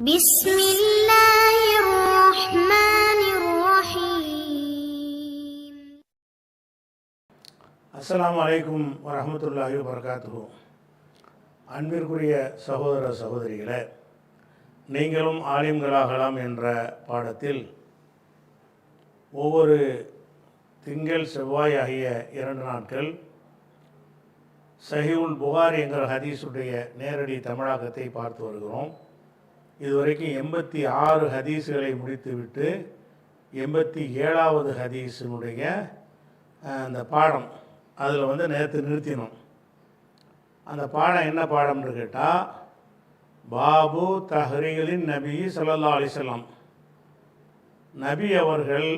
بسم الله الرحمن الرحيم அஸ்ஸலாமு அலைக்கும் வரஹ்மத்துல்லாஹி வபரகாத்துஹு அன்பிற்குரிய சகோதர சகோதரிகளே நீங்களும் ஆலிம்களாகலாம் என்ற பாடத்தில் ஒவ்வொரு திங்கள் செவ்வாய் ஆகிய இரண்டு நாட்கள் சஹிவுல் புகார் என்கிற ஹதீஸுடைய நேரடி தமிழாக்கத்தை பார்த்து வருகிறோம் இதுவரைக்கும் எண்பத்தி ஆறு ஹதீஸுகளை முடித்துவிட்டு எண்பத்தி ஏழாவது ஹதீஸினுடைய அந்த பாடம் அதில் வந்து நேற்று நிறுத்தினோம். அந்த பாடம் என்ன பாடம்னு கேட்டால் பாபு தஹரிகளின் நபி சல்லா அலிசல்லாம் நபி அவர்கள்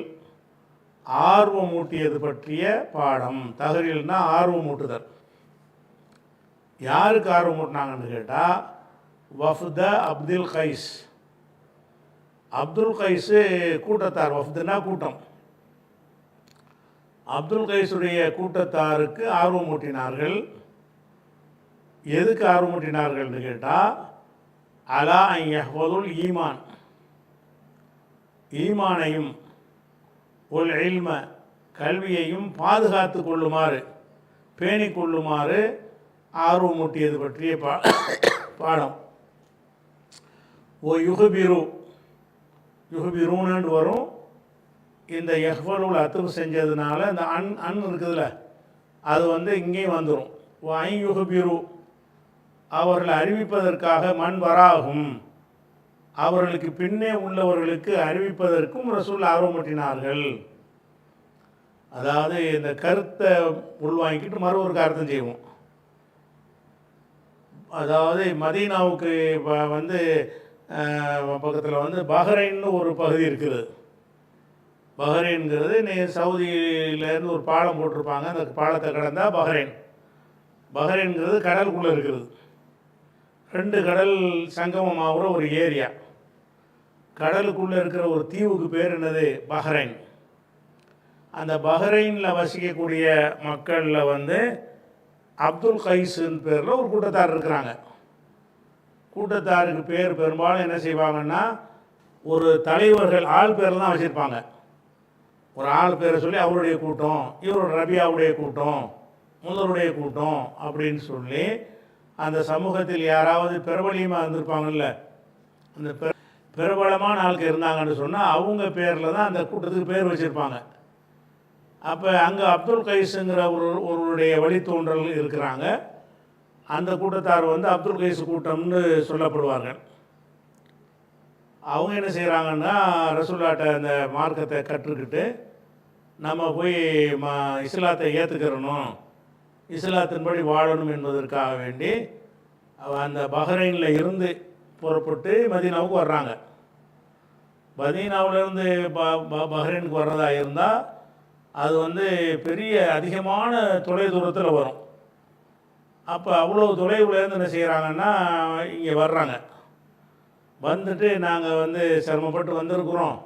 ஆர்வமூட்டியது பற்றிய பாடம். தஹ்ரீல்னா ஆர்வமூட்டுதல் யாருக்கு ஆர்வமூட்டினாங்கன்னு கேட்டால் வஃப்த அப்துல் கைஸ். அப்துல் கைஸு கூட்டத்தார் வஃப்துனா கூட்டம். அப்துல் கைஸுடைய கூட்டத்தாருக்கு ஆர்வமூட்டினார்கள் எதுக்கு ஆர்வமூட்டினார்கள்னு கேட்டால் அலா யஹ்வதுல் ஈமான். ஈமானையும் ஒரு எல்ம கல்வியையும் பாதுகாத்து கொள்ளுமாறு பேணிக்கொள்ளுமாறு ஆர்வமூட்டியது பற்றிய பா பாடம். ஓ யுகபிரு. யுகபிருன்னு வரும். இந்த எஹ்வலுள் அத்துவு செஞ்சதுனால இந்த அன் அன் இருக்குதுல்ல அது வந்து இங்கேயும் வந்துடும் ஐ யுகபிரு. அவர்களை அறிவிப்பதற்காக மண் வராகும். அவர்களுக்கு பின்னே உள்ளவர்களுக்கு அறிவிப்பதற்கும் ரசூல் ஆர்வமூட்டினார்கள். அதாவது இந்த கருத்தை உள்வாங்கிக்கிட்டு மறு ஒரு கருத்தை செய்வோம். அதாவது மதீனாவுக்கு வந்து பக்கத்தில் வந்து பஹ்ரைன்னு ஒரு பகுதி இருக்குது. பஹ்ரைன்கிறது நீ சவுதியிலேருந்து ஒரு பாலம் போட்டிருப்பாங்க. அந்த பாலத்தை கடந்தால் பஹ்ரைன். பஹ்ரைன்கிறது கடலுக்குள்ளே இருக்குது. ரெண்டு கடல் சங்கமமாகிற ஒரு ஏரியா. கடலுக்குள்ளே இருக்கிற ஒரு தீவுக்கு பேர் என்னது? பஹ்ரைன். அந்த பஹ்ரைனில் வசிக்கக்கூடிய மக்களில் வந்து அப்துல் கைஸுன்னு பேரில் ஒரு கூட்டத்தார் இருக்கிறாங்க. கூட்டத்தாருக்கு பேர் பெரும்பாலும் என்ன செய்வாங்கன்னா ஒரு தலைவர்கள் ஆள் பேர்லாம் தான் வச்சுருப்பாங்க. ஒரு ஆள் பேரை சொல்லி அவருடைய கூட்டம் இவரோட ரபியாவுடைய கூட்டம் முதலுடைய கூட்டம் அப்படின்னு சொல்லி அந்த சமூகத்தில் யாராவது பிரபலியமாக இருந்திருப்பாங்கல்ல அந்த பிரபலமான ஆளுக்கு இருந்தாங்கன்னு சொன்னால் அவங்க பேரில் தான் அந்த கூட்டத்துக்கு பேர் வச்சுருப்பாங்க. அப்போ அங்கே அப்துல் கைஸுங்கிற ஒரு ஒருவருடைய வழித்தோன்றல் இருக்கிறாங்க. அந்த கூட்டத்தார் வந்து அப்துல் கைஸ் கூட்டம்னு சொல்லப்படுவார்கள். அவங்க என்ன செய்கிறாங்கன்னா ரசூல்லாட்ட அந்த மார்க்கத்தை கற்றுக்கிட்டு நம்ம போய் ம இஸ்லாத்தை ஏற்றுக்கிறணும் இஸ்லாத்தின்படி வாழணும் என்பதற்காக வேண்டி அந்த பஹ்ரைனில் இருந்து புறப்பட்டு மதீனாவுக்கு வர்றாங்க. மதீனாவிலேருந்து ப ப- பஹ்ரைனுக்கு வர்றதா இருந்தால் அது வந்து பெரிய அதிகமான தொலை தூரத்தில் வரும். அப்போ அவ்வளோ தொலைவுலேருந்து என்ன செய்கிறாங்கன்னா இங்கே வர்றாங்க. வந்துட்டு நாங்கள் வந்து சிரமப்பட்டு வந்திருக்கிறோம்.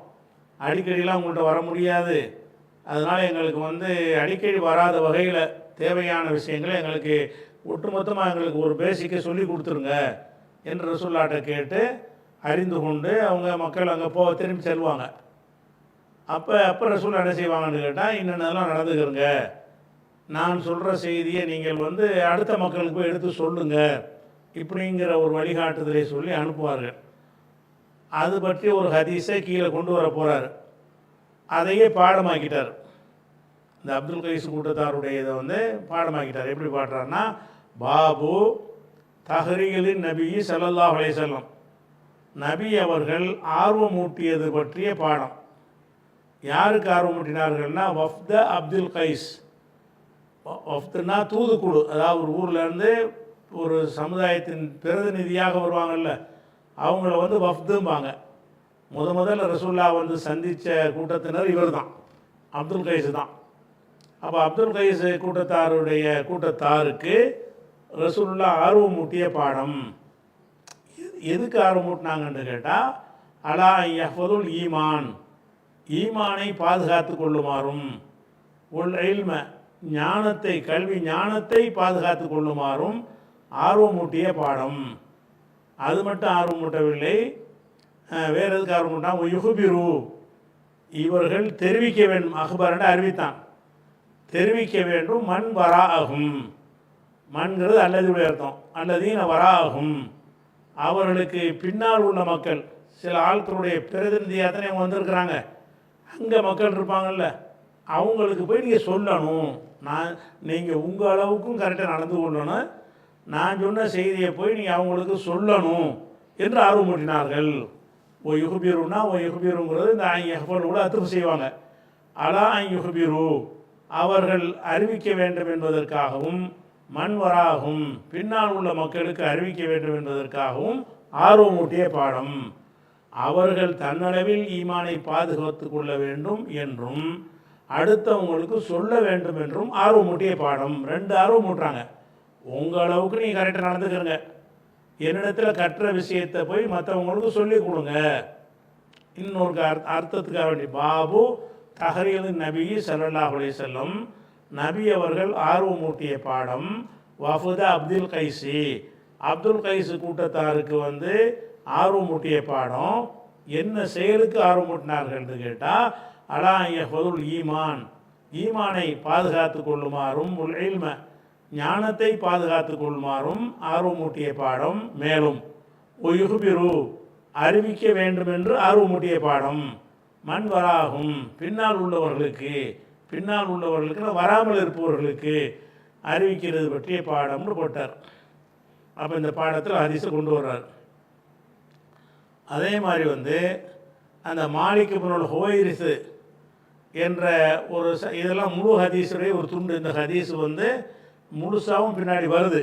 அடிக்கடிலாம் உங்கள்கிட்ட வர முடியாது. அதனால் எங்களுக்கு வந்து அடிக்கடி வராத வகையில் தேவையான விஷயங்களை எங்களுக்கு ஒட்டுமொத்தமாக எங்களுக்கு ஒரு பேசிக்கை சொல்லி கொடுத்துருங்க என்று ரசூல்லாட்ட கேட்டு அறிந்து கொண்டு அவங்க மக்கள் அங்கே போ திரும்பி செல்வாங்க. அப்போ அப்போ ரசூல் என்ன செய்வாங்கன்னு கேட்டால் இன்னென்னலாம் நடந்துக்கிறங்க. நான் சொல்கிற செய்தியை நீங்கள் வந்து அடுத்த மக்களுக்கு போய் எடுத்து சொல்லுங்கள் இப்படிங்கிற ஒரு வழிகாட்டுதலை சொல்லி அனுப்புவார்கள். அது பற்றி ஒரு ஹதீஸை கீழே கொண்டு வர போகிறார் அதையே பாடமாக்கிட்டார். இந்த அப்துல் கைஸ் கூட்டத்தாருடைய இதை வந்து பாடமாக்கிட்டார். எப்படி பாடுறாருன்னா பாபு தஹரிகளின் நபி சல்லல்லா அலைஹி நபி அவர்கள் ஆர்வமூட்டியது பற்றிய பாடம். யாருக்கு ஆர்வமூட்டினார்கள்னா வஃப்த அப்துல் கைஸ். வ- தூதுக்குழு அதாவது ஒரு ஊர்லேருந்து ஒரு சமுதாயத்தின் பிரதிநிதியாக வருவாங்கல்ல அவங்கள வந்து வஃப்தும்பாங்க. முத முதல்ல ரசூல்லா வந்து சந்தித்த கூட்டத்தினர் இவர் தான் அப்துல் கைஸ் தான். அப்போ அப்துல் கைஸ் கூட்டத்தாருடைய கூட்டத்தாருக்கு ரசூலுல்லா ஆர்வமூட்டிய பாடம். எது- எதுக்கு ஆர்வமூட்டினாங்கன்னு கேட்டால் அலா யஹ்வதுல் ஈமான் ஈமானை பாதுகாத்து கொள்ளுமாறும். உள் எல்மை ஞானத்தை கல்வி ஞானத்தை பாதுகாத்து கொள்ளுமாறும் ஆர்வமூட்டிய பாடம். அது மட்டும் ஆர்வமூட்டவில்லை வேறு எதுக்கு ஆர்வமூட்டா யுகுபிரு இவர்கள் தெரிவிக்க வேண்டும் அக்பரண்டு அறிவித்தான். தெரிவிக்க வேண்டும் மண் வரா ஆகும் மண்கிறது அல்லது அர்த்தம். அல்லதீன வரா ஆகும் அவர்களுக்கு பின்னால் உள்ள மக்கள் சில ஆட்களுடைய பிரதிநிதியாக தானே அவங்க வந்திருக்கிறாங்க. அங்கே மக்கள் இருப்பாங்கல்ல அவங்களுக்கு போய் நீங்கள் சொல்லணும். நான் நீங்கள் உங்கள் அளவுக்கும் கரெக்டாக நடந்து கொள்ளணும் நான் சொன்ன செய்தியை போய் நீங்கள் அவங்களுக்கு சொல்லணும் என்று ஆர்வமூட்டினார்கள். ஓ யுகுபீருன்னா ஓ யுகுபீருங்கிறது இந்த ஐயப்பன் கூட அத்துப்பு செய்வாங்க. அலா யுகுபீரு அவர்கள் அறிவிக்க வேண்டும் என்பதற்காகவும் மண்வராகும் பின்னால் உள்ள மக்களுக்கு அறிவிக்க வேண்டும் என்பதற்காகவும் ஆர்வமூட்டிய பாடம். அவர்கள் தன்னளவில் ஈமானை பாதுகாத்து கொள்ள வேண்டும் என்றும் அடுத்தவங்களுக்கு சொல்ல வேண்டும் என்றும் ஆர்வமூட்டிய பாடம். ரெண்டு ஆர்வம் ஊட்டுறாங்க உங்கள் அளவுக்கு நீங்கள் கரெக்டாக நடந்துக்கிறங்க என்னிடத்தில் கற்ற விஷயத்தை போய் மற்றவங்களுக்கு சொல்லி கொடுங்க. இன்னொரு அர்த்த அர்த்தத்துக்காக வேண்டி. பாபு தஹரீல் நபி ஸல்லல்லாஹு செல்லும் நபி அவர்கள் ஆர்வமூட்டிய பாடம். வஃபுதா அப்துல் கைசி அப்துல் கைஸ் கூட்டத்தாருக்கு வந்து ஆர்வமூட்டிய பாடம். என்ன செயலுக்கு ஆர்வமூட்டினார்கள்னு கேட்டால் அலா யஹுல் ஈமான். ஈமானை பாதுகாத்து கொள்ளுமாறும் உல் இல்ம ஞானத்தை பாதுகாத்து கொள்ளுமாறும் ஆர்வமூட்டிய பாடம் மேலும். ஒயுகுபிரு அறிவிக்க வேண்டும் என்று ஆர்வமூட்டிய பாடம். மண் வராகும் பின்னால் உள்ளவர்களுக்கு பின்னால் உள்ளவர்களுக்கு வராமல் இருப்பவர்களுக்கு அறிவிக்கிறது பற்றிய பாடம்னு போட்டார். அப்போ இந்த பாடத்தில் ஹரிசு கொண்டு வர்றார். அதே மாதிரி வந்து அந்த மாலிக் பின்னோட ஹோயிரிசு என்ற ஒரு இதெல்லாம் முழு ஹதீஸுடைய ஒரு துண்டு. இந்த ஹதீஸ் வந்து முழுசாகவும் பின்னாடி வருது.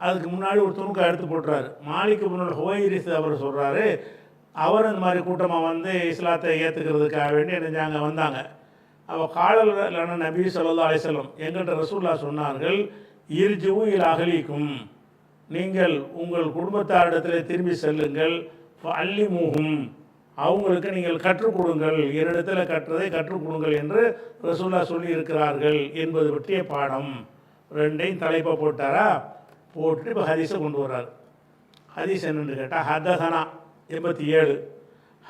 அதுக்கு முன்னாடி ஒரு துணுக்கை எடுத்து போட்டுறாரு. மாலிக் முன்னாள் ஹோயிரிஸ் அவர் சொல்கிறாரு அவர் இந்த மாதிரி கூட்டமாக வந்து இஸ்லாத்தை ஏற்றுக்கிறதுக்காக வேண்டி நினைஞ்சாங்க வந்தாங்க. அவள் காலல் லன நபி சொல்லா அலிசல்லம் எங்கள்கிட்ட ரசூல்லா சொன்னார்கள் இருஜுவும் இல் அகலிக்கும் நீங்கள் உங்கள் குடும்பத்தாரிடத்தில் திரும்பி செல்லுங்கள். அள்ளி மூகும் அவங்களுக்கு நீங்கள் கற்றுக் கொடுங்கள். என்னிடத்தில் கற்றதை கற்றுக் கொடுங்கள் என்று ரசூல்லா சொல்லி இருக்கிறார்கள் என்பது பற்றிய பாடம். ரெண்டையும் தலைப்பை போட்டாரா? போட்டு இப்போ ஹதீஸை கொண்டு வர்றார். ஹதீஸ் என்னென்னு கேட்டால் ஹதசனா எண்பத்தி ஏழு.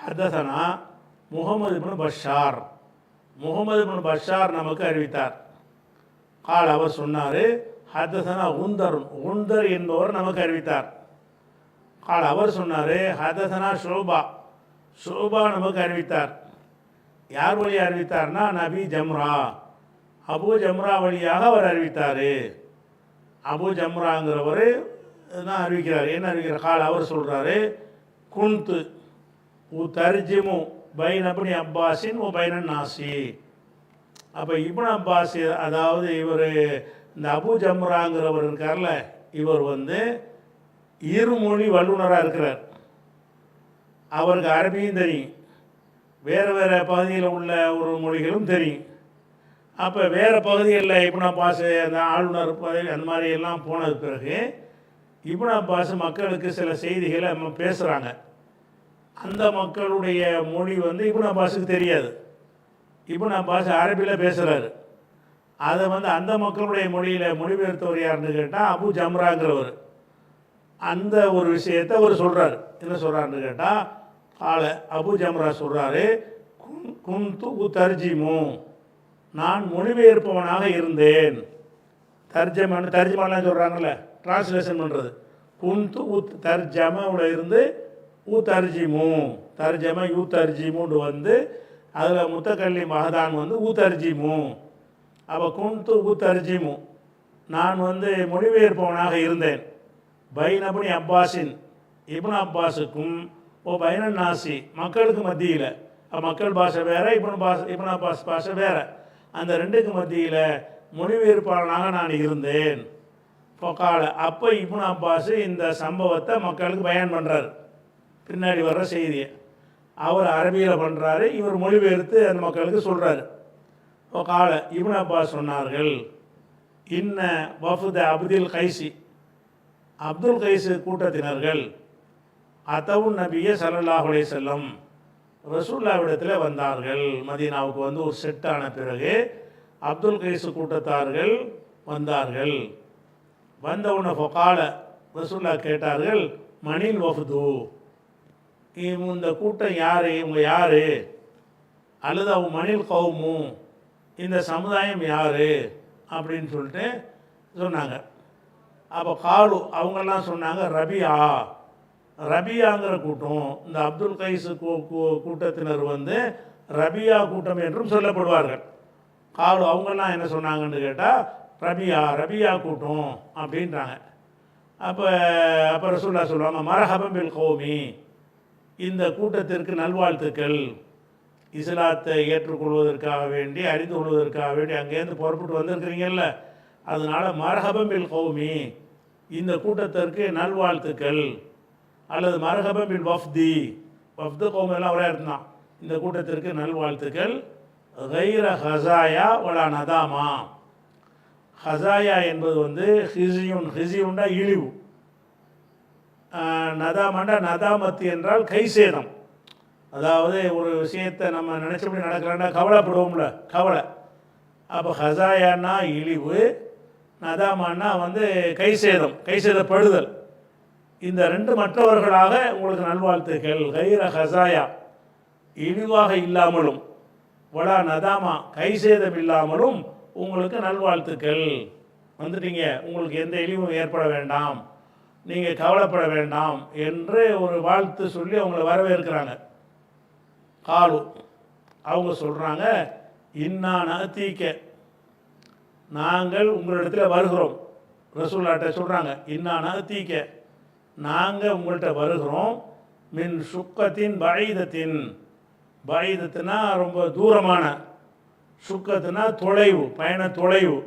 ஹதசனா Muhammad ibn Bashar. Muhammad ibn Bashar நமக்கு அறிவித்தார். கால் அவர் சொன்னார் ஹதசனா உந்தர் உந்தர் என்பவர் நமக்கு அறிவித்தார். கால் அவர் சொன்னார் ஹதசனா ஷோபா. ஷோபா நமக்கு அறிவித்தார். யார் வழி அறிவித்தார்னா நபி ஜம்ரா. அபு ஜம்ரா வழியாக அவர் அறிவித்தார். அபு ஜம்ராங்கிறவர் தான் அறிவிக்கிறார். என்ன அறிவிக்கிறார்? கால் அவர் சொல்கிறாரு குன்து உ தர்ஜிமு பைன் அப்படி அப்பாஸின் உ பைனன் நாசி அப்போ இப்னு அப்பாஸ் அதாவது இவர் இந்த அபு ஜம்ராங்கிறவர் இருக்கார்ல இவர் வந்து இருமொழி வல்லுனராக இருக்கிறார். அவருக்கு அரபியும் தெரியும். வேறு வேறு பகுதியில் உள்ள ஒரு மொழிகளும் தெரியும். அப்போ வேறு பகுதிகளில் இப்னா பாஸ் அந்த ஆளுநர் பதவி அந்த மாதிரி எல்லாம் போனது பிறகு இப்னா பாஸ் மக்களுக்கு சில செய்திகளை நம்ம பேசுகிறாங்க அந்த மக்களுடைய மொழி வந்து இப்னா பாஸுக்கு தெரியாது. இப்னா பாஸ் அரபியில் பேசுகிறாரு அதை வந்து அந்த மக்களுடைய மொழியில் மொழிபெயர்த்தவர் யாருன்னு கேட்டால் அபு ஜம்ராங்கிறவர். அந்த ஒரு விஷயத்தை அவர் சொல்கிறார் என்ன சொல்கிறாருன்னு கேட்டால் ஆளை அபு ஜம்ரா சொல்கிறாரு குன் குன்து நான் மொழிபெயர்ப்பவனாக இருந்தேன். தர்ஜமான தர்ஜமாலாம் சொல்கிறாங்கல்ல டிரான்ஸ்லேஷன் பண்ணுறது குந்து உத் தர்ஜமாவில் இருந்து உ தர்ஜிமு. தர்ஜம யூ தர்ஜிமுன்னு வந்து அதில் முத்தக்கல்லி மகதான் வந்து ஊ தர்ஜிமு. அப்போ குந்து ஊ தர்ஜிமு. நான் வந்து மொழிபெயர்ப்பவனாக இருந்தேன். பைனபுனி அப்பாஸின் இப்னு அப்பாஸுக்கும் ஓ பைனன் நாசி மக்களுக்கு மத்தியில். மக்கள் பாஷை வேற இப்னு பாஸ் இப்னு பாஷ் பாஷை வேறு. அந்த ரெண்டுக்கு மத்தியில் மொழிபெயர்ப்பாளனாக நான் இருந்தேன். பொக்கால அப்போ இப்னா பாஷு இந்த சம்பவத்தை மக்களுக்கு பயன் பண்ணுறார் பின்னாடி வர்ற செய்தியை. அவர் அரபியில் பண்ணுறாரு இவர் மொழிபெயர்த்து அந்த மக்களுக்கு சொல்கிறாரு பொக்கால இப்னு அப்பா சொன்னார்கள். இன்ன வஃபுத அப்துல் கைசி. அப்துல் கைசு கூட்டத்தினர்கள். அதவு நபிய சல்லாஹுலே செல்லம் ரசூல்லாவிடத்தில் வந்தார்கள். மதீனாவுக்கு வந்து ஒரு செட் ஆன பிறகு அப்துல் கைஸ் கூட்டத்தார்கள் வந்தார்கள். வந்தவுன ஃபொகால ரசூல்லா கேட்டார்கள் மணில் வஃது. இவங்க இந்த கூட்டம் யார்? இவங்க யார்? அல்லது அவங்க மணில் கவுமு இந்த சமுதாயம் யார்? அப்படின்னு சொல்லிட்டு சொன்னாங்க. அப்போ காலு அவங்கெல்லாம் சொன்னாங்க ரபியா. ரபியாங்கிற கூட்டம் இந்த அப்துல் கைஸ் கூ- கூட்டத்தினர் வந்து ரபியா கூட்டம் என்றும் சொல்லப்படுவார்கள். காலு அவங்கெல்லாம் என்ன சொன்னாங்கன்னு கேட்டால் ரபியா ரபியா கூட்டம் அப்படின்றாங்க. அப்போ அப்போ ரசூல்லா சொல்லுவாங்க மரஹபம் பில் கௌமி. இந்த கூட்டத்திற்கு நல்வாழ்த்துக்கள். இஸ்லாத்தை ஏற்றுக்கொள்வதற்காக வேண்டி அறிந்து கொள்வதற்காக வேண்டி அங்கேருந்து புறப்பட்டு வந்திருக்கிறீங்கல்ல. அதனால மரஹபம் பில் கௌமி. இந்த கூட்டத்திற்கு நல்வாழ்த்துக்கள். அல்லது மரஹபம் பில் வஃப்தி. வஃப்து கௌம் எல்லாம் ஒரே இருந்தான் இந்த கூட்டத்திற்கு நல்வாழ்த்துக்கள். கைர ஹசாயா வலா நதாமா. ஹசாயா என்பது வந்து ஹிசியுன் ஹிசியுண்டா இழிவு. நதாமண்டா நதாமத்து என்றால் கை சேதம். அதாவது ஒரு விஷயத்தை நம்ம நினச்சபடி நடக்கிறோன்னா கவலைப்படுவோம்ல கவலை. அப்போ ஹசாயான்னா இழிவு நதாமான்னா வந்து கை சேதம் கை சேதப்படுதல். இந்த ரெண்டு மற்றவர்களாக உங்களுக்கு நல்வாழ்த்துக்கள் கைர ஹசாயா இழிவாக இல்லாமலும் வடா நதாமா கை சேதம் இல்லாமலும் உங்களுக்கு நல்வாழ்த்துக்கள் வந்துட்டீங்க. உங்களுக்கு எந்த இழிவும் ஏற்பட வேண்டாம். நீங்கள் கவலைப்பட வேண்டாம் என்று ஒரு வாழ்த்து சொல்லி அவங்கள வரவேற்கிறாங்க. காலு அவங்க சொல்கிறாங்க இன்னா நகத்தீக்க நாங்கள் உங்களிடத்தில் வருகிறோம். ரசூல்லாட்ட சொல்கிறாங்க இன்னா நகத்தீக்க நாங்கள் உங்கள்கிட்ட வருகிறோம். மின் சுக்கத்தின் பைதத்தின். பைதத்துனா ரொம்ப தூரமான. சுக்கத்துனா தொலைவு பயண தொலைவு.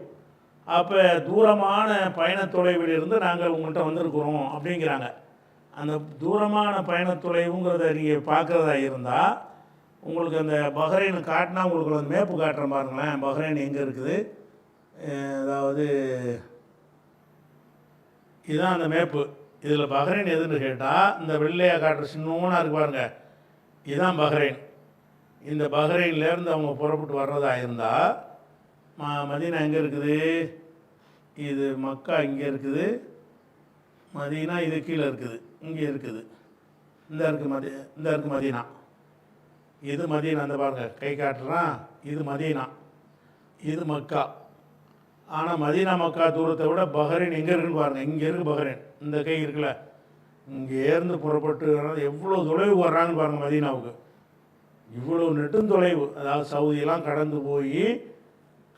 அப்போ தூரமான பயண தொலைவிலிருந்து நாங்கள் உங்கள்கிட்ட வந்திருக்கிறோம் அப்படிங்கிறாங்க. அந்த தூரமான பயண தொலைவுங்கிறத நீங்கள் பார்க்குறதா இருந்தால் உங்களுக்கு அந்த பஹ்ரைன் காட்டினா உங்களுக்கு அந்த மேப்பு காட்டுற பாருங்களேன். பஹ்ரைன் எங்கே இருக்குது? அதாவது இதுதான் அந்த மேப்பு. இதில் பஹ்ரைன் எதுன்னு கேட்டால் இந்த வெள்ளையாக காட்டுற சின்னோனா இருக்கு பாருங்க. இதுதான் பஹ்ரைன். இந்த பஹ்ரைன்லேருந்து அவங்க புறப்பட்டு வர்றதா இருந்தால் ம மதீனா எங்கே இருக்குது? இது மக்கா இங்கே இருக்குது. மதீனா இது கீழே இருக்குது. இங்கே இருக்குது. இந்த இருக்கு மதி இந்த இருக்கு மதீனா. இது மதீனா அந்த பாருங்க. கை காட்டுறான். இது மதீனா. இது மக்கா. ஆனால் மதீனா மக்கா தூரத்தை விட பஹ்ரைன் எங்கே இருக்குன்னு பாருங்கள் இங்கே இருக்கு பஹ்ரைன். இந்த கை இருக்குல்ல. இங்கேருந்து புறப்பட்டு எவ்வளோ தொலைவு வர்றாங்கன்னு பாருங்கள் மதீனாவுக்கு. இவ்வளோ நெடுந்தொலைவு அதாவது சவுதியெல்லாம் கடந்து போய்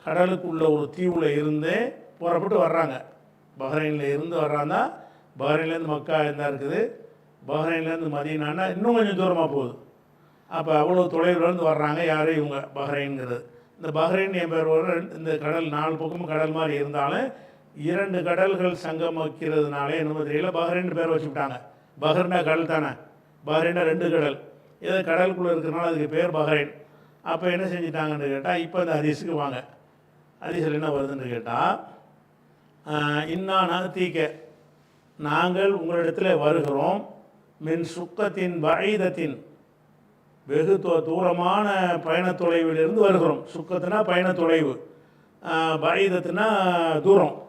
கடலுக்குள்ள ஒரு தீவில் இருந்தே புறப்பட்டு வர்றாங்க. பஹ்ரைனில் இருந்து வர்றாங்கன்னா பஹ்ரைன்லேருந்து மக்கா என்ன இருக்குது? பஹ்ரைன்லேருந்து மதீனான்னா இன்னும் கொஞ்சம் தூரமாக போகுது. அப்போ அவ்வளோ தொலைவுலேருந்து வர்றாங்க யாரும் இவங்க பஹ்ரைன்ங்கிறது. இந்த பஹ்ரைன் என் இந்த கடல் நாலு பக்கமும் கடல் மாதிரி இருந்தாலும் இரண்டு கடல்கள் சங்கமிக்கிறதுனால என்னமோ தெரியல பஹ்ரைன் பேர் வச்சுவிட்டாங்க பஹ்ரைனா கடல் தானே? பஹ்ரைனா ரெண்டு கடல். ஏதோ கடலுக்குள்ளே இருக்கிறனால அதுக்கு பேர் பஹ்ரைன். அப்போ என்ன செஞ்சிட்டாங்கன்னு கேட்டால் இப்போ இந்த ஹதீஸுக்கு வாங்க. ஹதீஸில் என்ன வருதுன்னு கேட்டால் இன்னா தீக்க. நாங்கள் உங்களிடத்தில் வருகிறோம் மின் சுக்கத்தின் வயதத்தின் வெகு தொ தூரமான பயணத் தொலைவிலிருந்து வருகிறோம். சுக்கத்துனா பயணத் தொலைவு. பைதத்துனா தூரம்.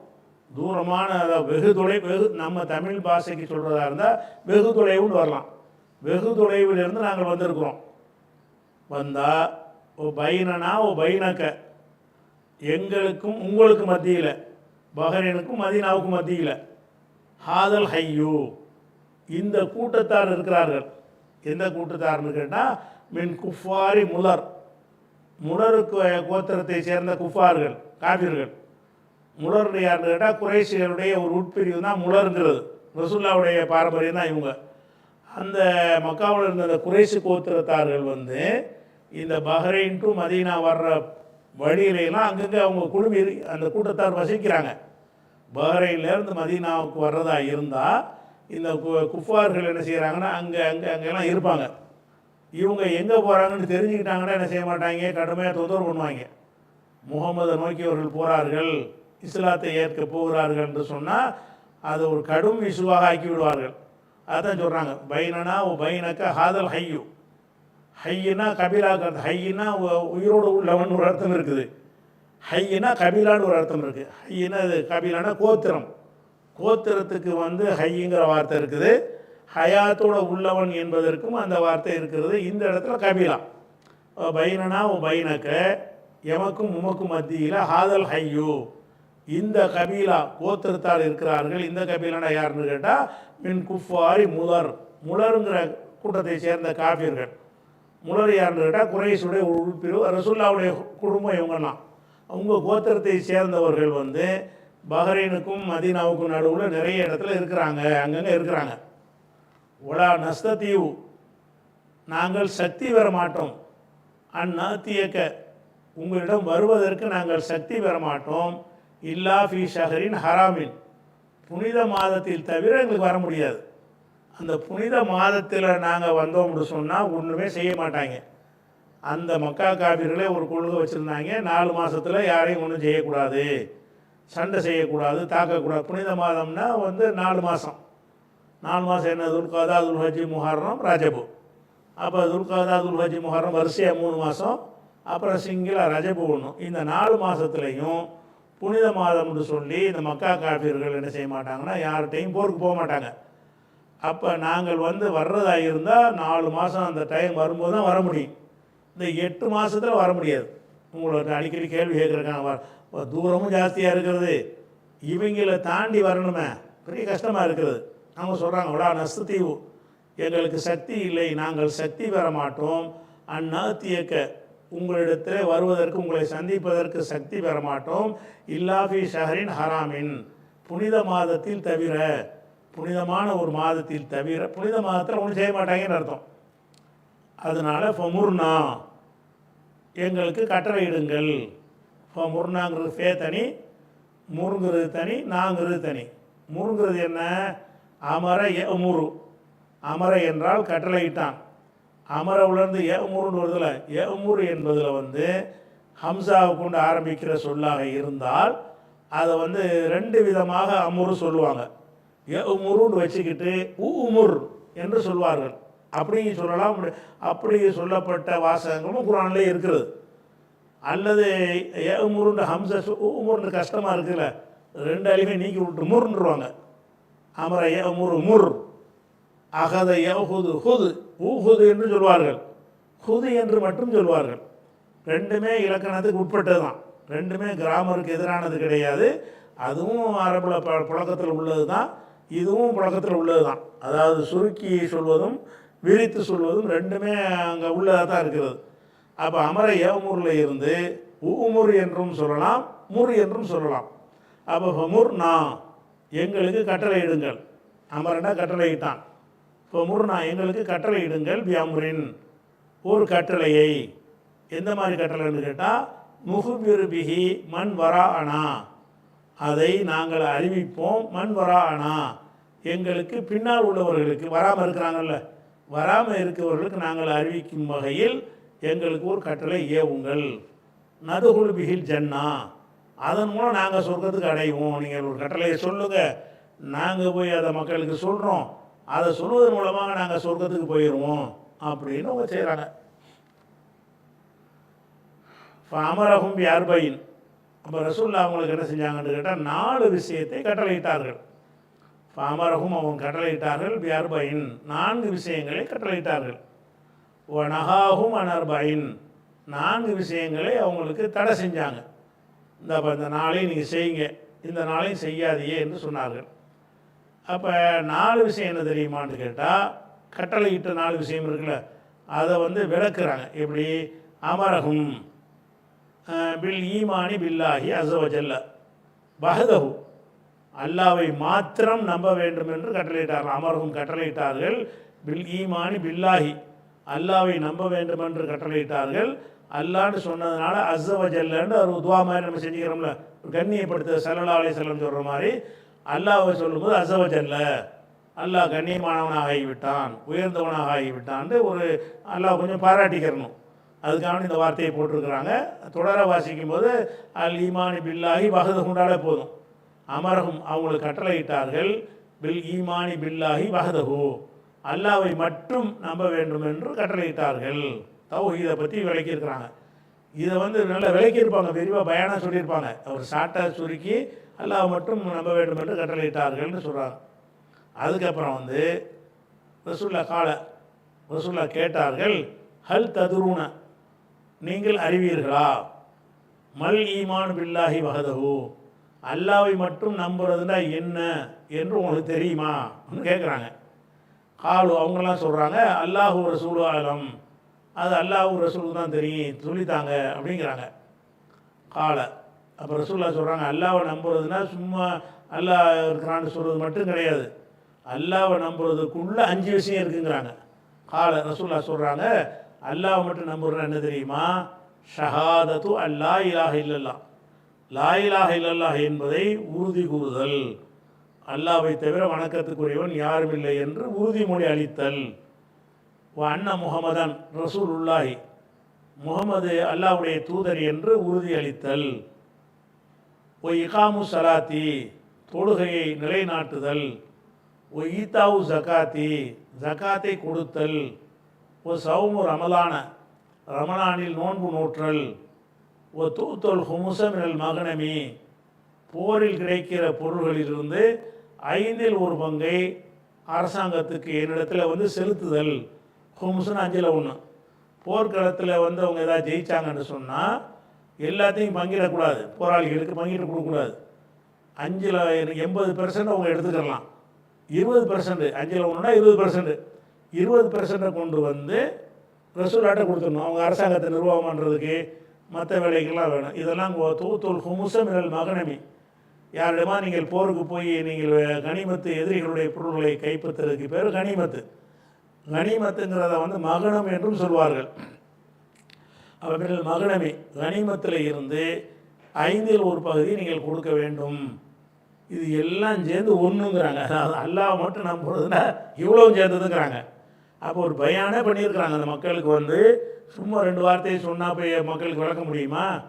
தூரமான அதாவது வெகு தொலை வெகு நம்ம தமிழ் பாஷைக்கு சொல்கிறதா இருந்தால் வெகு தொலைவுன்னு வரலாம். வெகு தொலைவிலிருந்து நாங்கள் வந்திருக்கிறோம். வந்தால் ஓ பைனனா ஓ பைனக்க. எங்களுக்கும் உங்களுக்கு மத்தியில் பஹ்ரைனுக்கும் மதீனாவுக்கும் மத்தியில் ஹாதல் ஹையூ. இந்த கூட்டத்தார் இருக்கிறார்கள். எந்த கூட்டத்தார்னு கேட்டால் மின் குஃபாரி முலர். முலருக்கு கோத்திரத்தை சேர்ந்த குஃபார்கள் காபிர்கள். முலருடையார்னு கேட்டால் குறைசிகளுடைய ஒரு உட்பிரிவு தான் முலருங்கிறது. ரசுல்லாவுடைய பாரம்பரியம் தான் இவங்க. அந்த மக்காவில் இருந்த அந்த குறைசி கோத்திரத்தார்கள் வந்து இந்த பஹ்ரைன் டு மதீனா வர்ற வழியிலெல்லாம் அங்கங்கே அவங்க குழுமி அந்த கூட்டத்தார் வசிக்கிறாங்க. பஹ்ரைன்லேருந்து மதீனாவுக்கு வர்றதா இருந்தால் இந்த கு- குஃபார்கள் என்ன செய்கிறாங்கன்னா அங்கே அங்கே அங்கெல்லாம் இருப்பாங்க. இவங்க எங்கே போகிறாங்கன்னு தெரிஞ்சுக்கிட்டாங்கன்னா என்ன செய்ய மாட்டாங்க? கடுமையாக தொந்தரவு பண்ணுவாங்க. முகமதை நோக்கியவர்கள் போகிறார்கள் இஸ்லாத்தை ஏற்க போகிறார்கள் என்று சொன்னால் அது ஒரு கடும் இசுவாக ஆக்கி விடுவார்கள் அதான் சொல்கிறாங்க பைனனா ஓ பைனக்க ஹாதல் ஹையு. ஹையினா கபிலாக்கிறது ஹையினா உயிரோடு உள்ளவன் ஒரு அர்த்தம் இருக்குது. ஹையினா கபிலான்னு ஒரு அர்த்தம் இருக்குது ஹையினா அது கபிலானா கோத்திரம். கோத்திரத்துக்கு வந்து ஹைங்கிற வார்த்தை இருக்குது. ஹயாத்தோட உள்ளவன் என்பதற்கும் அந்த வார்த்தை இருக்கிறது. இந்த இடத்துல கபிலா. பைனனா பைனக்க எமக்கும் உமக்கும் மத்தியில் ஹாதல் ஹையூ. இந்த கபீலா கோத்திரத்தால் இருக்கிறார்கள். இந்த கபீலானா யாருன்னு கேட்டால் மின் குஃபாரி முலர். முலருங்கிற கூட்டத்தை சேர்ந்த காபியர்கள் முலர் யாருன்னு கேட்டால் குறைசுடைய உள்பிரிவு ரசுல்லாவுடைய குடும்பம் இவங்கெல்லாம். அவங்க கோத்திரத்தை சேர்ந்தவர்கள் வந்து பஹ்ரைனுக்கும் மதீனாவுக்கும் நடுவில் நிறைய இடத்துல இருக்கிறாங்க அங்கங்கே இருக்கிறாங்க. ஒலா நஸ்தீவு நாங்கள் சக்தி பெற மாட்டோம். அந்நாத்தியக்க உங்களிடம் வருவதற்கு நாங்கள் சக்தி பெற மாட்டோம். இல்லா ஃபி ஷஹரின் ஹராமின். புனித மாதத்தில் தவிர எங்களுக்கு வர முடியாது. அந்த புனித மாதத்தில் நாங்கள் வந்தோம்னு சொன்னால் ஒன்றுமே செய்ய மாட்டாங்க. அந்த மக்கா காப்பீர்களே ஒரு கொள்கை வச்சுருந்தாங்க. நாலு மாதத்தில் யாரையும் ஒன்றும் செய்யக்கூடாது. சண்டை செய்யக்கூடாது தாக்கக்கூடாது. புனித மாதம்னா வந்து நாலு மாதம் நாலு மாதம் என்ன? துல்காதா துல்ஹஜி முஹர்ரம் ரஜபு. அப்போ துல்காதா துல்ஹஜி முஹர்ரம் வரிசையாக மூணு மாதம் அப்புறம் சிங்கிளாக ரஜபு ஒன்று இந்த நாலு மாதத்துலேயும் புனித மாதம்னு சொல்லி இந்த மக்கா காப்பீர்கள் என்ன செய்ய மாட்டாங்கன்னா யார்கிட்டையும் போருக்கு போக மாட்டாங்க. அப்போ நாங்கள் வந்து வர்றதாக இருந்தால் நாலு மாதம் அந்த டைம் வரும்போது தான் வர முடியும். இந்த எட்டு மாதத்தில் வர முடியாது. உங்களோட அடிக்கடி கேள்வி கேட்குறாங்க தூரமும் ஜாஸ்தியாக இருக்கிறது. இவங்களை தாண்டி வரணுமே. பெரிய கஷ்டமாக இருக்கிறது அவங்க சொல்கிறாங்க விடா நஸ்தீவு எங்களுக்கு சக்தி இல்லை. நாங்கள் சக்தி பெற மாட்டோம். அந்நாத்தியக்க உங்களிடத்தில் வருவதற்கு உங்களை சந்திப்பதற்கு சக்தி பெற மாட்டோம். இல்லாஃபி ஷஹரின் ஹராமின். புனித மாதத்தில் தவிர புனிதமான ஒரு மாதத்தில் தவிர புனித மாதத்தில் ஒன்றும் செய்ய மாட்டாங்கன்னு அர்த்தம். அதனால் ஃபமுர்னா எங்களுக்கு கட்டளையிடுங்கள் ஃபமுர்னாங்கிறது ஃபே தனி முருங்கிறது தனி நாங்கிறது தனி. முருங்கிறது என்ன? அமர எ முரு அமர என்றால் கட்டளையிட்டான். அமர உலர்ந்து ஏ முருன்னு வருதுல ஏ முரு என்பதில் வந்து ஹம்சாவை கொண்டு ஆரம்பிக்கிற சொல்லாக இருந்தால் அதை வந்து ரெண்டு விதமாக அமுரு சொல்லுவாங்க. ஏ முருன்னு வச்சுக்கிட்டு உ உமுர் என்று சொல்வார்கள். அப்படின்னு சொல்லலாம். அப்படி சொல்லப்பட்ட வாசகங்களும் குரான்லேயே இருக்கிறது அல்லது ஏ உமுருன்ற ஹம்ச உமுர்ன்ற கஷ்டமாக இருக்குல்ல. ரெண்டு அழிவை நீக்கி விட்டு முருன்றுவாங்க. அமர ஏ முரு. முர் அகத ஏ ஹுது ஹுது ஊஹுது என்று சொல்வார்கள். ஹுது என்று மட்டும் சொல்வார்கள். ரெண்டுமே இலக்கணத்துக்கு உட்பட்டது தான் ரெண்டுமே கிராமருக்கு எதிரானது கிடையாது. அதுவும் அரபுல ப புழக்கத்தில் உள்ளது தான் இதுவும் புழக்கத்தில் உள்ளது தான் அதாவது சுருக்கி சொல்வதும் விரித்து சொல்வதும் ரெண்டுமே அங்கே உள்ளதாக தான் இருக்கிறது. அப்போ அமர ஏவமூரில் இருந்து ஊமுர் என்றும் சொல்லலாம் முர் என்றும் சொல்லலாம். அப்போ முர் நான் எங்களுக்கு கட்டளையிடுங்கள் அமரனா கட்டளையிட்டான் இப்போ முர்னா எங்களுக்கு கட்டளை இடுங்கள் பியாமுரின். ஒரு கட்டளையை. எந்த மாதிரி கட்டளைன்னு கேட்டால் முகுபிருபிகி மண் வரா அணா. அதை நாங்கள் அறிவிப்போம் மண் வரா அணா. எங்களுக்கு பின்னால் உள்ளவர்களுக்கு வராமல் இருக்கிறாங்கல்ல. வராமல் இருக்கிறவர்களுக்கு நாங்கள் அறிவிக்கும் வகையில் எங்களுக்கு ஒரு கட்டளை ஏவுங்கள். நதுகுல் பிகில் ஜன்னா. அதன் மூலம் நாங்கள் சொர்க்கத்துக்கு அடைவோம். நீங்கள் ஒரு கட்டளையை சொல்லுங்கள் நாங்கள் போய் அதை மக்களுக்கு சொல்கிறோம் அதை சொல்வதன் மூலமாக நாங்கள் சொர்க்கத்துக்கு போயிடுவோம் அப்படின்னு அவங்க செய்கிறாங்க அமரகும் யார்பையின் அப்போ ரசூல்லா அவங்களுக்கு என்ன செஞ்சாங்கன்னு கேட்டால் நாலு விஷயத்தை கட்டளையிட்டார்கள். அமரகும் அவங்க கட்டளையிட்டார்கள் பியார்பைன் நான்கு விஷயங்களை கட்டளையிட்டார்கள். ஒனகாகும் அனர்பயின் நான்கு விஷயங்களை அவங்களுக்கு தடை செஞ்சாங்க. இந்த அப்போ இந்த நாளையும் நீங்கள் செய்யுங்க இந்த நாளையும் செய்யாதியே என்று சொன்னார்கள். அப்போ நாலு விஷயம் என்ன தெரியுமான்னு கேட்டால் கட்டளையிட்ட நாலு விஷயம் இருக்குல்ல அதை வந்து விளக்குறாங்க. எப்படி? அமரகும் பில் ஈமானி பில்லாகி அசவஜல்ல பஹதஹு. அல்லாவை மாத்திரம் நம்ப வேண்டும் என்று கட்டளையிட்டார்கள். அமரகும் கட்டளையிட்டார்கள். பில் ஈமானி பில்லாஹி. அல்லாவை நம்ப வேண்டும் என்று கட்டளையிட்டார்கள். அல்லான்னு சொன்னதுனால அசவஜல்லன்னு ஒரு உதுவா மாதிரி நம்ம செஞ்சுக்கிறோம்ல. கண்ணியப்படுத்த சல்லா அலி செல்லம் சொல்கிற மாதிரி. அல்லாவை சொல்லும்போது அசவஜல்ல அல்லாஹ் கண்ணியமானவனாக ஆகிவிட்டான் உயர்ந்தவனாக ஆகிவிட்டான்ட்டு ஒரு அல்லாஹ் கொஞ்சம் பாராட்டிக்கிறணும் அதுக்காக இந்த வார்த்தையை போட்டிருக்கிறாங்க. தொடர வாசிக்கும் போது அல் ஈமானி பில்லாகி வகது கொண்டாலே போதும். அமரகும் அவங்களுக்கு கட்டளையிட்டார்கள். பில் ஈமானி பில்லாஹி வகதகு அல்லாவை மட்டும் நம்ப வேண்டும் என்று கட்டளையிட்டார்கள். தவ இதை பற்றி விளக்கியிருக்கிறாங்க. இதை வந்து நல்லா விளக்கியிருப்பாங்க விரிவாக பயனாக சொல்லியிருப்பாங்க. அவர் ஷார்ட்டாக சுருக்கி அல்லாஹ் மட்டும் நம்ப வேண்டும் என்று கட்டளையிட்டார்கள்னு சொல்கிறாங்க அதுக்கப்புறம் வந்து ரசூல்லா கால ரசூல்லா கேட்டார்கள் ஹல் ததுருன நீங்கள் அறிவீர்களா? மல் ஈமான் பில்லாஹி வகதகு அல்லாவை மட்டும் நம்புறதுனா என்ன என்று உங்களுக்கு தெரியுமா? கேட்குறாங்க காலு அவங்களாம் சொல்கிறாங்க அல்லாஹு ரசூல் ஆலம். அது அல்லாஹு ரசூல் தான் தெரியும் சொல்லித்தாங்க அப்படிங்கிறாங்க. கால அப்போ ரசூல்லா சொல்கிறாங்க அல்லாவை நம்புறதுனா சும்மா அல்லாஹ் இருக்கிறான்னு சொல்கிறது மட்டும் கிடையாது. அல்லாவை நம்புறதுக்குள்ளே அஞ்சு விஷயம் இருக்குங்கிறாங்க. கால ரசூல்லா சொல்கிறாங்க அல்லாவை மட்டும் நம்புறேன் என்ன தெரியுமா? ஷஹாதத்து அல்லா இலாஹ இல்லல்லா லா இலாஹ இல்லல்லாஹ் என்பதை உறுதி கூறுதல். அல்லாவை தவிர வணக்கத்துக்குரியவன் யாரும் இல்லை என்று உறுதிமொழி அளித்தல். அண்ணா முகமதன் ரசூல் உல்லாஹி முகமது அல்லாஹ்வுடைய தூதர் என்று உறுதியளித்தல் ஒ இகாமு சலாத்தி தொழுகையை நிலைநாட்டுதல். ஒ ஈத்தாவு ஜக்காத்தி ஜகாத்தை கொடுத்தல். ஒ சவுமு ரமலான ரமலானில் நோன்பு நோற்றல். ஓ தூத்தோல் ஹுமுசமினல் மகனமி. போரில் கிடைக்கிற பொருள்களிலிருந்து ஐந்தில் ஒரு பங்கை அரசாங்கத்துக்கு என்னிடத்தில் வந்து செலுத்துதல். ஹும்ஸ்னு அஞ்சில் ஒன்று போர்க்களத்தில் வந்து அவங்க ஏதாவது ஜெயிச்சாங்கன்னு சொன்னால் எல்லாத்தையும் பங்கிடக்கூடாது. போராளிகளுக்கு பங்கிட்டு கொடுக்கக்கூடாது. அஞ்சில் எண்பது பெர்சன்ட் அவங்க எடுத்துக்கலாம். இருபது பெர்சன்ட் அஞ்சில் ஒன்றுனா இருபது பெர்சன்ட் இருபது பெர்சன்ட்டை கொண்டு வந்து ரசூலாட்டை கொடுத்துடணும். அவங்க அரசாங்கத்தை நிர்வாகம் பண்ணுறதுக்கு மற்ற வேலைகள்லாம் வேணும். இதெல்லாம் தூத்தூல் ஹுமுசம் மினல் மகனமி. யாரிடமா நீங்கள் போருக்கு போய் நீங்கள் கனிமத்து எதிரிகளுடைய பொருள்களை கைப்பற்றுறதுக்கு பேர் கனிமத்து. கனிமத்துங்கிறத வந்து மகனம் என்றும் சொல்வார்கள். அவர்கள் மகனமே கனிமத்தில் இருந்து ஐந்தில் ஒரு பகுதி நீங்கள் கொடுக்க வேண்டும். இது எல்லாம் சேர்ந்து ஒன்றுங்கிறாங்க அதாவது அல்லாஹ் மட்டும் நம்புறதுன்னா இவ்வளோ சேர்ந்ததுங்கிறாங்க. அப்போ ஒரு பயானே பண்ணியிருக்கிறாங்க அந்த மக்களுக்கு வந்து சும்மா ரெண்டு வார்த்தையை சொன்னால் போய் மக்களுக்கு விளக்க முடியுமா?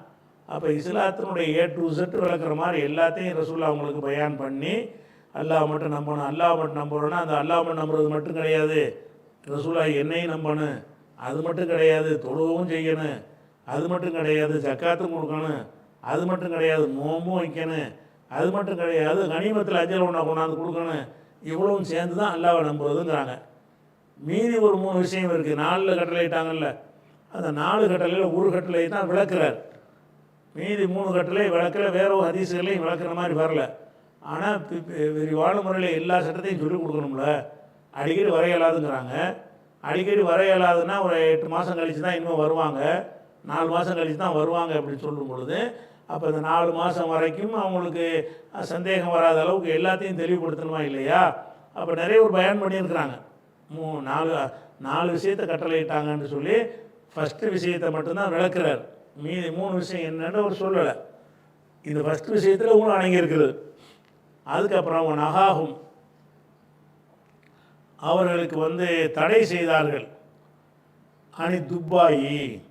அப்போ இஸ்லாத்தினுடைய ஏ டு செட் விளக்குற மாதிரி எல்லாத்தையும் ரசூல்லா அவங்களுக்கு பயான் பண்ணி அல்லாஹ் மட்டும் நம்பணும். அல்லாஹ் மட்டும் நம்பணும்னா அந்த அல்லாஹ் மட்டும் நம்புறது மட்டும் கிடையாது. ரசூலா என்னையும் நம்பணும். அது மட்டும் கிடையாது. தொழுவும் செய்யணும். அது மட்டும் கிடையாது. ஜக்காத்தும் கொடுக்கணும். அது மட்டும் கிடையாது. நோம்பும் வைக்கணும். அது மட்டும் கிடையாது. கனிமத்தில் அஞ்சல் ஒன்றா கொண்டாந்து கொடுக்கணும். இவ்வளவும் சேர்ந்து தான் அல்லாவை நம்புறதுங்கிறாங்க. மீதி ஒரு மூணு விஷயம் இருக்குது நாலில் கட்டளையிட்டாங்கல்ல. அந்த நாலு கட்டளையில் ஒரு கட்டளை தான் விளக்குறார். மீதி மூணு கட்டளை விளக்கல வேற ஒரு ஹதீசுகளையும் விளக்குற மாதிரி வரல. ஆனால் விரிவான முறையில் எல்லா சட்டத்தையும் சொல்லிக் கொடுக்கணும்ல? அடிக்கடி வர இயலாதுங்கிறாங்க. அடிக்கடி வர இயலாதுன்னா ஒரு எட்டு மாதம் கழித்து தான் இனிமேல் வருவாங்க. நாலு மாதம் கழித்து தான் வருவாங்க அப்படின்னு சொல்லும் பொழுது அப்போ இந்த நாலு மாதம் வரைக்கும் அவங்களுக்கு சந்தேகம் வராத அளவுக்கு எல்லாத்தையும் தெளிவுபடுத்தணுமா இல்லையா? அப்போ நிறைய ஒரு பயன் பண்ணியிருக்கிறாங்க. மூ நாலு நாலு விஷயத்தை கட்டளையிட்டாங்கன்னு சொல்லி ஃபஸ்ட்டு விஷயத்தை மட்டும்தான் விளக்குறார். மீதி மூணு விஷயம் என்னன்னு அவர் சொல்லலை. இந்த ஃபஸ்ட் விஷயத்தில் ஊழல் அடங்கியிருக்குது. அதுக்கப்புறம் அவங்க நகாகும் அவர்களுக்கு வந்து தடை செய்தார்கள். அணி துப்பாயி.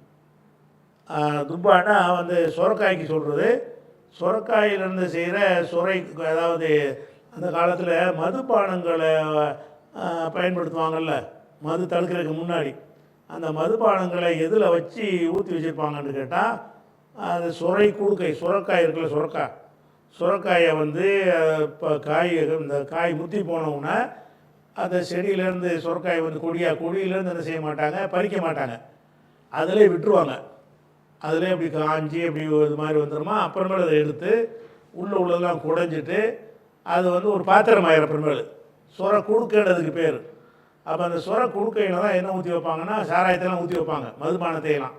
ஆஹ், துப்பாய்னா வந்து சுரக்காய்க்கு சொல்கிறது சுரக்காயிலிருந்து செய்கிற சுரை அதாவது அந்த காலத்தில் மதுபானங்களை பயன்படுத்துவாங்கள்ல மது தடுக்கிறதுக்கு முன்னாடி. அந்த மதுபானங்களை எதில் வச்சு ஊற்றி வச்சுருப்பாங்கன்னு கேட்டால் அது சுரை கூடுக்கை சுரக்காய் இருக்குல்ல சுரக்காய் சுரக்காயை வந்து இப்போ காய் இந்த காய் முத்தி போனவுடனே அந்த செடியிலேருந்து சுரக்காய் வந்து கொடியாக கொடியிலேருந்து என்ன செய்ய மாட்டாங்க? பறிக்க மாட்டாங்க. அதிலே விட்டுருவாங்க. அதிலே அப்படி காஞ்சி அப்படி இது மாதிரி வந்துடுமா அப்புறமேல அதை எடுத்து உள்ளே உள்ளதெல்லாம் குடைஞ்சிட்டு அது வந்து ஒரு பாத்திரம் ஆயிரம் அப்புறமேலு. சுர குடுக்கைன்றதுக்கு பேர். அப்போ அந்த சுர குடுக்கையில் தான் என்ன ஊற்றி வைப்பாங்கன்னா சாராயத்தெல்லாம் ஊற்றி வைப்பாங்க மதுபானத்தையெல்லாம்.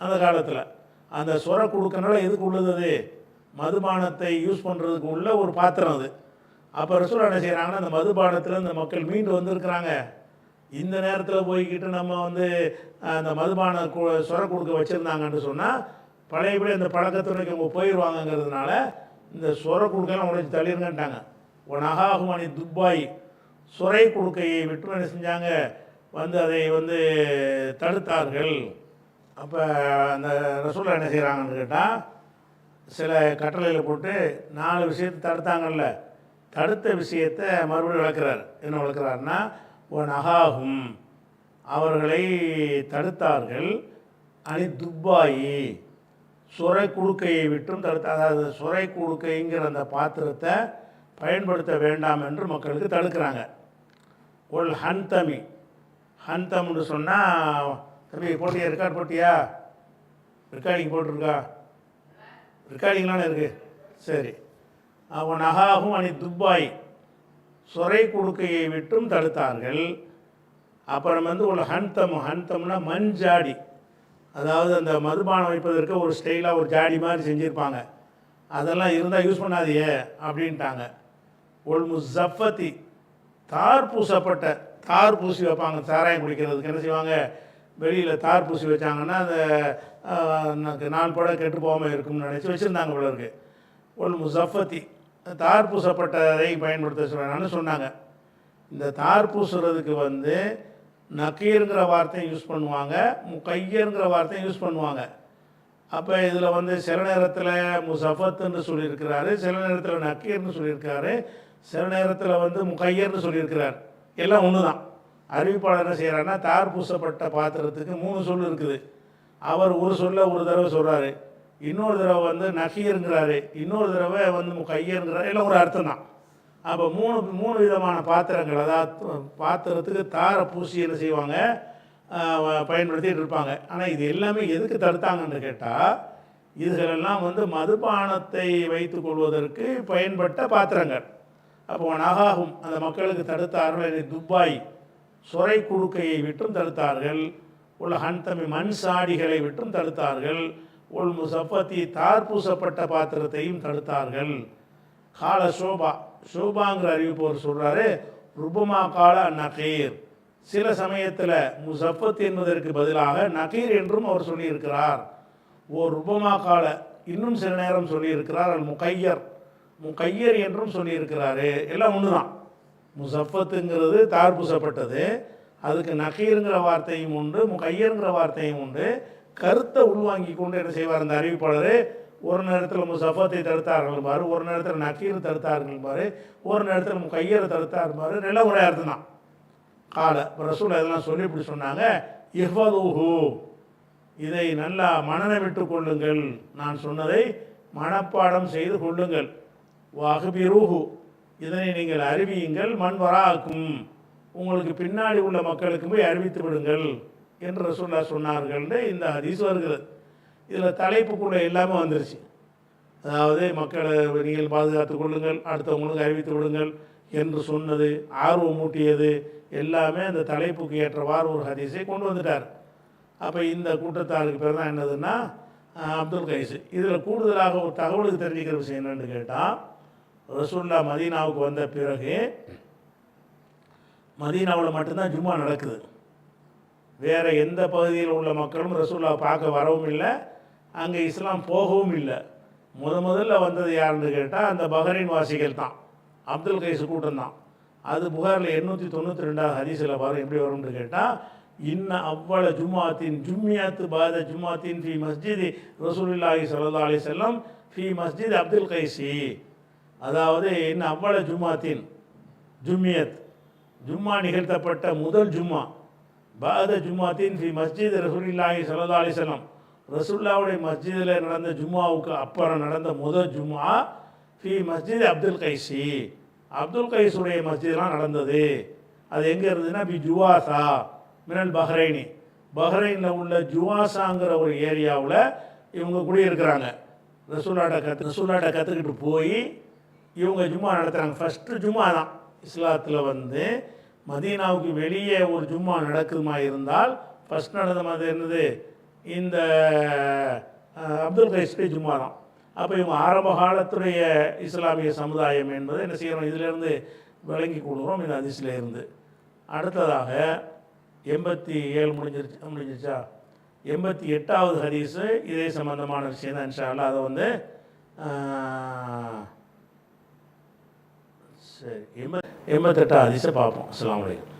அந்த காலத்தில். அந்த சுர குடுக்கனால எதுக்கு உள்ளது? மதுபானத்தை யூஸ் பண்ணுறதுக்கு உள்ள ஒரு பாத்திரம் அது. அப்போ ரசூலா என்ன செய்கிறாங்கன்னா அந்த மதுபானத்தில் இந்த மக்கள் மீண்டு வந்திருக்கிறாங்க. இந்த நேரத்தில் போய்கிட்டு நம்ம வந்து அந்த மதுபான கு சுர கொடுக்க வச்சுருந்தாங்கன்னு சொன்னால் பழையபடி அந்த பழக்கத்துறைக்கு அவங்க போயிடுவாங்கங்கிறதுனால இந்த சுர கொடுக்கலாம் உடைச்சு தள்ளிருங்கன்ட்டாங்க. நகாகுமானி துப்பாய் சுரை கொடுக்கையை விட்டு என்ன செஞ்சாங்க. வந்து அதை வந்து தடுத்தார்கள். அப்போ அந்த ரசூலா என்ன செய்கிறாங்கன்னு கேட்டால் சில கட்டளையில் போட்டு நாலு விஷயத்தை தடுத்தாங்கல்ல. தடுத்த விஷயத்தை மறுபடியும் விளக்குறார். என்ன விளக்குறாருன்னா ஒன் அகாகும் அவர்களை தடுத்தார்கள். அணி துப்பாயி. சுரை குடுக்கையை விட்டும் தடுத்த அதாவது சுரை குடுக்கைங்கிற அந்த பாத்திரத்தை பயன்படுத்த வேண்டாம் என்று மக்களுக்கு தடுக்கிறாங்க. ஒல் ஹந்தமி. ஹந்தம்னு சொன்னால் தம்பி போட்டியா ரெக்கார்ட் போட்டியா? ரெக்கார்டிங் போட்டிருக்கா? ரெக்கார்டிங்லாம் இருக்கு. சரி. அவன் அகாகும் அணி துப்பாய். சொரை குடுக்கையை விட்டும் தடுத்தார்கள். அப்புறம் வந்து ஒரு ஹன்தம் மண் ஜாடி. அதாவது அந்த மதுபானம் வைப்பதற்கு ஒரு ஸ்டைலாக ஒரு ஜாடி மாதிரி செஞ்சுருப்பாங்க. அதெல்லாம் இருந்தால் யூஸ் பண்ணாதியே அப்படின்ட்டாங்க. ஒல் முசஃபத்தி. தார் பூசப்பட்ட தார் பூசி வைப்பாங்க. சாராயம் குடிக்கிறதுக்கு என்ன செய்வாங்க? வெளியில் தார் பூசி வச்சாங்கன்னா அந்த ஆஹ், எனக்கு நாலு படம் கெட்டு போகாமல் இருக்கும்னு நினச்சி வச்சுருந்தாங்க போல இருக்கு. ஒல் முசஃபத்தி. தார் பூசப்பட்டதை பயன்படுத்த சொல்கிறாங்கன்னு சொன்னாங்க. இந்த தார் பூசுறதுக்கு வந்து நக்கீருங்கிற வார்த்தையும் யூஸ் பண்ணுவாங்க முக்கையருங்கிற வார்த்தையும் யூஸ் பண்ணுவாங்க. அப்போ இதில் வந்து சில நேரத்தில் முசஃபத்துன்னு சொல்லியிருக்கிறாரு சில நேரத்தில் நக்கீர்னு சொல்லியிருக்காரு. சில நேரத்தில் வந்து முக்கையர்னு சொல்லியிருக்கிறார். எல்லாம் ஒன்று தான் அறிவிப்பாளர் என்ன செய்கிறாருன்னா தார் பூசப்பட்ட பாத்திரத்துக்கு மூணு சொல் இருக்குது. அவர் ஒரு சொல்ல ஒரு தடவை சொல்கிறாரு இன்னொரு தடவை வந்து நக்கீருங்கிறாரு இன்னொரு தடவை வந்து முக்கையருங்கிறாரு எல்லாம் ஒரு அர்த்தம் தான் அப்போ மூணு மூணு விதமான பாத்திரங்கள் அதாவது பாத்திரத்துக்கு தாரை பூசி என்ன செய்வாங்க? பயன்படுத்திகிட்டு பயன்படுத்திட்டு இருப்பாங்க. ஆனால் இது எல்லாமே எதுக்கு தடுத்தாங்கன்னு கேட்டால் இதுகளெல்லாம் வந்து மதுபானத்தை வைத்து கொள்வதற்கு பயன்பட்ட பாத்திரங்கள். அப்போ நகாகும் அந்த மக்களுக்கு தடுத்தார்கள் இதை துப்பாய் சுரை குடுக்கையை விட்டும் தடுத்தார்கள். உள்ள ஹன்தமி மண் சாடிகளை விட்டும் தடுத்தார்கள். உள் முசப்பத்தி தார் பூசப்பட்ட பாத்திரத்தையும் தடுத்தார்கள். கால சோபா சோபாங்கிற அறிவிப்பவர் சொல்கிறாரு ருபமா கால நகீர். சில சமயத்தில் முசப்பத் என்பதற்கு பதிலாக நகீர் என்றும் அவர் சொல்லியிருக்கிறார். ஓ ருபமா கால இன்னும் சில நேரம் சொல்லியிருக்கிறார் அல் முகையர். முக்கையர் என்றும் சொல்லியிருக்கிறாரு. எல்லாம் ஒன்று தான் முசஃபத்துங்கிறது தார் பூசப்பட்டது. அதுக்கு நகீருங்கிற வார்த்தையும் உண்டு முக்கையருங்கிற வார்த்தையும் உண்டு. கருத்தை உள்வாங்கி கொண்டு என்ன செய்வார் அந்த அறிவிப்பாளர்? ஒரு நேரத்தில் முசஃபத்தை தடுத்தார்கள் பாரு ஒரு நேரத்தில் நக்கீர் தடுத்தார்கள் பாரு ஒரு நேரத்தில் முக்கையரை தடுத்தார் பாரு. நல்ல ஒரே அர்த்தம் தான் கால ரசூல் இதெல்லாம் சொல்லி இப்படி சொன்னாங்க இஹ்வதூஹு இதை நல்லா மனநமிட்டு கொள்ளுங்கள். நான் சொன்னதை மனப்பாடம் செய்து கொள்ளுங்கள். வாகபிரூஹு இதனை நீங்கள் அறிவியுங்கள் மண் வராக்கும். உங்களுக்கு பின்னாடி உள்ள மக்களுக்கு போய் அறிவித்து விடுங்கள் என்று ரசூல்லா சொன்னார்கள்னு இந்த ஹதீஸ் வருகிறது. இதில் தலைப்புக்குள்ளே எல்லாமே வந்துருச்சு. அதாவது மக்களை நீங்கள் பாதுகாத்துக் கொள்ளுங்கள் அடுத்தவங்களுக்கு அறிவித்து விடுங்கள் என்று சொன்னது ஆர்வம் மூட்டியது எல்லாமே அந்த தலைப்புக்கு ஏற்றவாறு ஒரு ஹதீஸை கொண்டு வந்துட்டார். அப்போ இந்த கூட்டத்தாருக்கு பேர் தான் என்னதுன்னா அப்துல் கைஸ். இதில் கூடுதலாக ஒரு தகவலுக்கு தெரிஞ்சுக்கிற விஷயம் என்னென்னு கேட்டால் ரசூல்லா மதீனாவுக்கு வந்த பிறகு மதீனாவில் மட்டும்தான் ஜும்மா நடக்குது. வேறு எந்த பகுதியில் உள்ள மக்களும் ரசூல்லா பார்க்க வரவும் இல்லை அங்கே இஸ்லாம் போகவும் இல்லை. முத முதல்ல வந்தது யாருன்னு கேட்டால் அந்த பஹரின் வாசிகள் தான். அப்துல் கைஸ் கூட்டம் தான். அது புகாரில் எண்ணூற்றி தொண்ணூற்றி ரெண்டாவது ஹதீஸில் பாருங்க எப்படி வரும்னு கேட்டால் இன்ன அவ்வள ஜும்மாத்தின் ஜும்மியாத்து பாத ஜும்மாத்தின் ஃபி மஸ்ஜிதி ரசூலுல்லாஹி சல்லா அலி செல்லம் ஃபி மஸ்ஜித் அப்துல் கைசி அதாவது இன்னும் அவ்வள ஜும்மாத்தின் ஜும்மியத். ஜும்மா நிகழ்த்தப்பட்ட முதல் ஜும்மா. பாத ஜும்மாத்தின் ஸ்ரீ மஸ்ஜித் ரசூலில்லாஹி ஸல்லல்லாஹு அலைஹி ரசுல்லாவுடைய ரசூல்லாவுடைய மஸ்ஜிதில் நடந்த ஜும்மாவுக்கு அப்புறம் நடந்த முதல் ஜும்மா ஃபி மஸ்ஜித் அப்துல் கைசி அப்துல் கைஸுடைய மஸ்ஜித்லாம் நடந்தது. அது எங்கே இருந்ததுன்னா பி ஜுவாசா மினல் பஹ்ரைனி. பஹ்ரைனில் உள்ள ஜுவாசாங்கிற ஒரு ஏரியாவில் இவங்க குடியிருக்கிறாங்க. ரசூலாட்ட கற்று ரசூலாட்ட கற்றுக்கிட்டு போய் இவங்க ஜும்மா நடத்துகிறாங்க ஃபஸ்ட்டு ஜும்மா தான். இஸ்லாத்தில் வந்து மதீனாவுக்கு வெளியே ஒரு ஜும்மா நடக்குதுமா இருந்தால் ஃபஸ்ட் நடந்த மாதிரி என்னது? இந்த அப்துல் கைஸ்ரீ ஜும்மா தான். அப்போ இவங்க ஆரம்ப காலத்துடைய இஸ்லாமிய சமுதாயம் என்பதை என்ன செய்கிறோம் இதிலேருந்து விளங்கி கொடுக்குறோம் இந்த அதிசில இருந்து. அடுத்ததாக எண்பத்தி ஏழு முடிஞ்சிருச்சு முடிஞ்சிருச்சா? எண்பத்தி எட்டாவது ஹதீஸு இதே சம்பந்தமான விஷயம் தான் இன்ஷா அல்லாஹ். அதை வந்து சரி எண்பத் எண்பத்தெட்டாவது ஹதீஸை பார்ப்போம் அஸ்லாம் வலைக்கம்